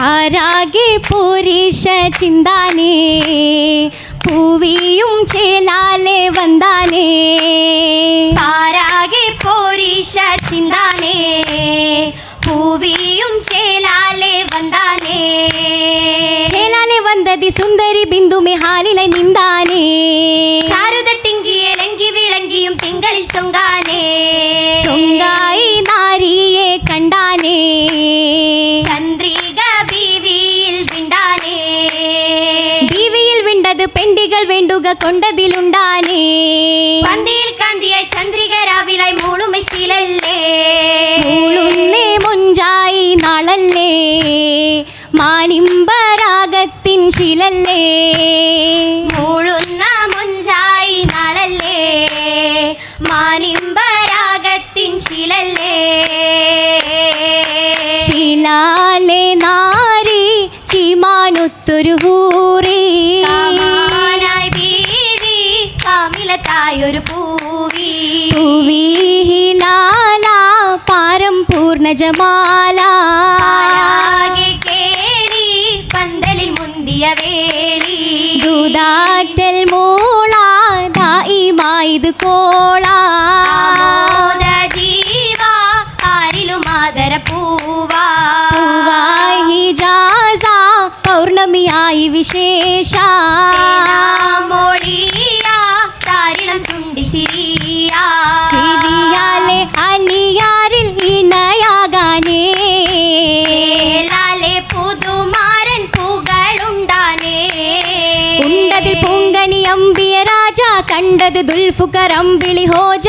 ആരാകെ പുരുഷ ചിന്താനേ? പൂവിയും ചേലാലെ വന്താനേ. ആരാകെ പുരുഷ ചിന്താനേ? പൂവിയും ചേലാലെ വന്താനേ. ചേലാലെ വന്ദതി സുന്ദരി ബിന്ദു മെഹാല വേണ്ടുക കൊണ്ടതിലുണ്ടാനേ. പന്തിയിൽ കാന്തിയായി ചന്ദ്രിക രാവിലായി മൂളുമിശിലല്ലേ മൂളുന്നേ മുഞ്ചായി നാളല്ലേ. മാനിമ്പരാഗത്തിൻ കാമിലത്തായൊരു പൂവി. ലാല പാരം പൂർണ ജമാല കേളി പന്തലിൽ മുന്തിയ വേളി. ദൂതാറ്റൽ മൂള ദായിമായത് കോള. ജീവ ആരിലും ആദര പൂവാ പൂവായി ഹിജാസ പൗർണമിയായി വിശേഷ. കണ്ടത് ദുൽഫുക്കരമ്പിളി ഹോജ.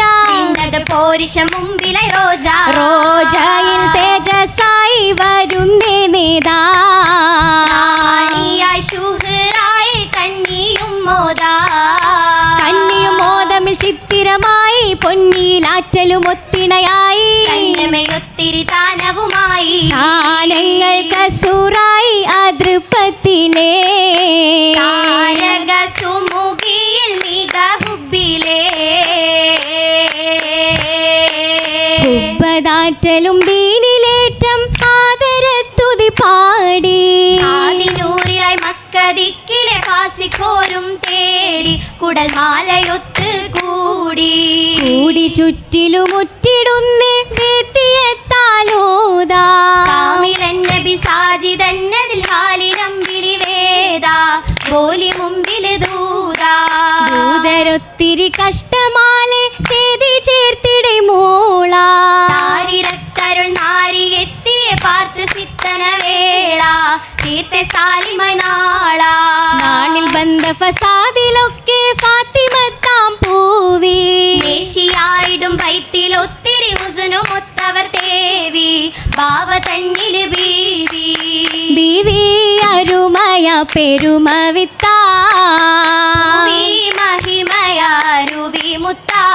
കണ്ടത് പോരിശ മുമ്പിലെ റോജ. റോജയിൽ തേജസായി വരുന്നേ നേതാ. ചിത്തിരമായി പൊന്നിയിലാറ്റലും ഒത്തിണയായി. ഒത്തിരി താനവുമായി. താനങ്ങൾ കസൂറായി അതൃപ്പത്തിലേ. ഉപ്പതാറ്റലും ദീനിലേറ്റം ആദരത്തുതി പാടി. ആദിനൂറിലായി മക്കതിക്കിലെ ഫാസിക്കോരും തേടി കുടൽ മാലയൊത്ത് കൂടി കൂടി ചുറ്റിലും മുറ്റിടുന്നേ വേത്തിയെത്താലോതാ നബി സാജിതന്നതിൽ ദൂതാ. ദൂതരൊത്തിരി കഷ്ടമാലെ ചേതി ചേർത്തിടെ മോള. ഫിത്തന വേള തീർത്ത സാലിമ നാള. നാളിൽ ബന്ധ ഫസാദിലൊക്കെ ഫാത്തിമത്താം പൂവി. ദേശിയായിടും ബൈത്തിൽ ഒത്തിരി ഉസുനും ഒത്തവർ തേവി ബാവ തന്നിൽ ബീവി. ബീവി അരുമയ പെരുമ വിത്താ ഭൂമി മഹിമയാരുവി മുത്താ.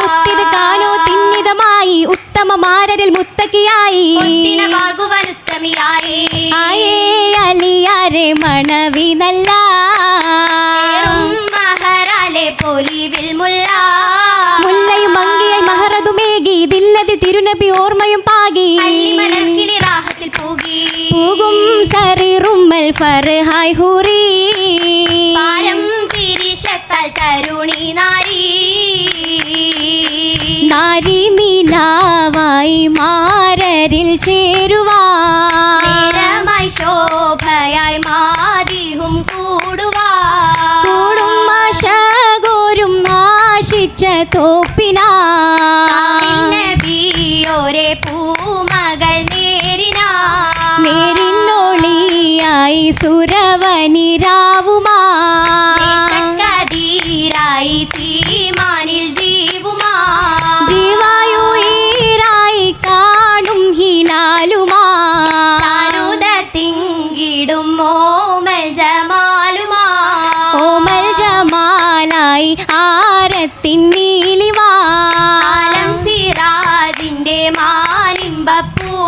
മുത്തിത് കാനോ തിന്നിതമായി ഉത്തമമാരരിൽ മുത്തക്കിയായി ഒത്തിണവാകുവനുത്തമിയായി ആയേ അലിയാരെ മണവി നല്ല. ഏറും മഹറാലെ പൊലിവിൽ മുല്ല. മുല്ലയും മങ്കിയായി മഹറതുമേകി ദില്ലതി തിരുനബി ഓർമ്മയും പാകി. അല്ലിമലർക്കിളി റാഹത്തിൽ പൂകി. പൂകും സറിറുമ്മൽ ഫർഹായ് ഹുറി. പാരം പിരിശത്താൽ തരുണി നാരി മാരരിൽ ചേരുവാ നേരമായി ശോഭയായി മാതിഹും കൂടുവാ കൂടും ആശിച്ച തോപ്പിനാ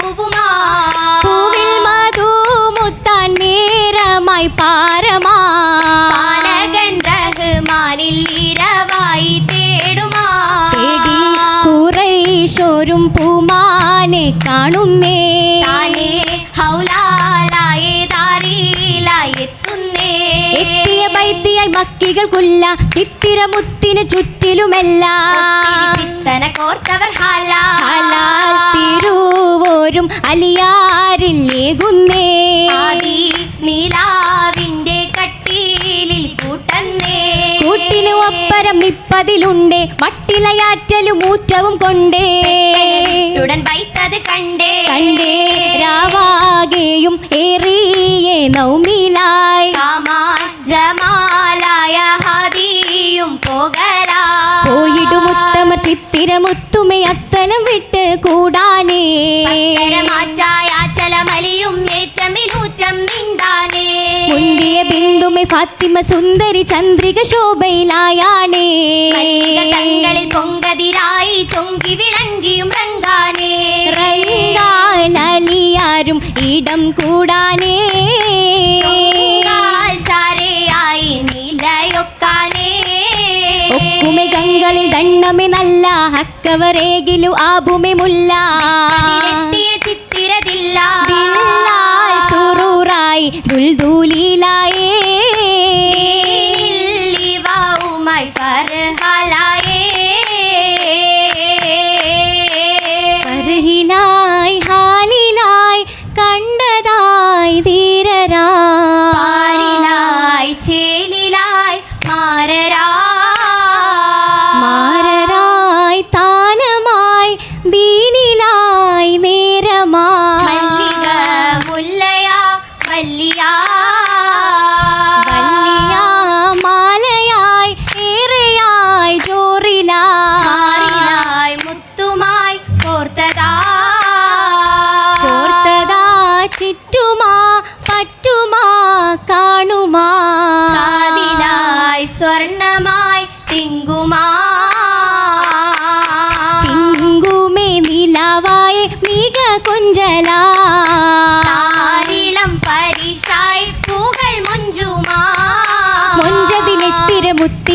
പൂവുമാ. പൂവിൽ ചിത്തിരമുത്തിന് ചുറ്റിലുമെല്ലാം. കോർത്തവർ ഹലാ. ഹലാൽ തിരുവോരും അലിയാരില്ലേകുന്നേ നീലാവിന്റെ കട്ടിയിലിൽ കൂട്ടന്നേ. കൂട്ടിനു ഒപ്പരം ഇപ്പതിലുണ്ട്. മട്ടിലയാറ്റലും ഊറ്റവും കൊണ്ടേ. ഉടൻ വൈത്തത് കണ്ടേ. കണ്ടേ. രാവാകെയും ഏറിയ നൗമിലായി. ജമാലായ ഹദിയും പോകലാ. പോയിടുമുത്തമർ ചിത്തിരമുത്തുമേ അത്തലം വിട്ട് ഫാത്തിമ സുന്ദരി ചന്ദ്രിക ശോഭയിലായാണേ. തങ്ങളിൽ പൊങ്കതിരായി ചൊങ്കി വിളങ്കിയും റങ്കാനേ റങ്കാലിയാരും ഇടം കൂടാനേ. ചാരയായി നിലയൊക്കാനേ. ഒക്കുമെ ഗംഗളിൽ ദണ്ണമെ നല്ല ഹക്കവരേകിലു ആബുമെ മുല്ല. ഫർഹിലായി. ഹാലിലായി കണ്ടതായി ധീരരാ. പാരിലായി ചേലിലായി മാരരാ. മാരരായി താനമായി ദീനിലായി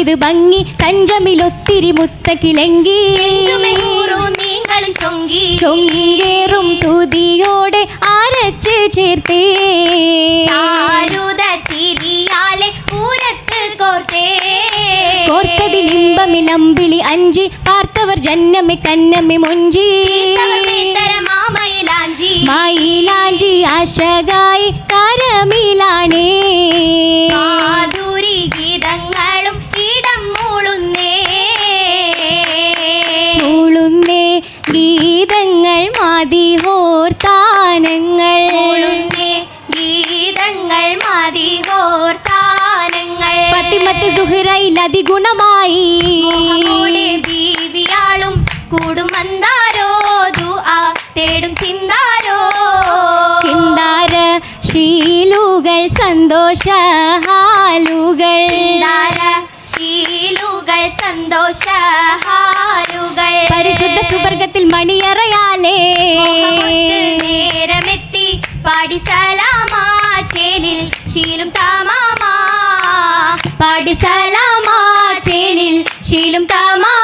മുത്തിത് ഭംഗി കഞ്ചമിലൊത്തിരി മുത്തക്കിലെങ്കി ചൊങ്കേറും തുതിയോടെ അരച്ച് ചേർത്തേ. ചാരുത ചിരിയാലെ ഊരത്ത് കോർത്തേ. കോർത്തതിലിമ്പമിലമ്പിളി അഞ്ചി പാർത്തവർ ജന്നമി കന്നമി മുഞ്ചി. മയിലാഞ്ചി ആശകായി കരമിലാണേ പത്തിമത്ത് സുഹറയിൽ അതിഗുണമായി ബീവിയാളും കൂടും മന്ദാരോ ദുആ തേടും ചിന്താരോ? ചിന്താര ശീലുകൾ സന്തോഷഹാലുകൾ ചിന്താര ശീലുകൾ സന്തോഷഹാലുകൾ പരിശുദ്ധ സുവർഗത്തിൽ മണിയറയാലേ. നേരമെത്തി പാടി സലാ പാടി സലാമാ ചേലിൽ ശീലും തമാ.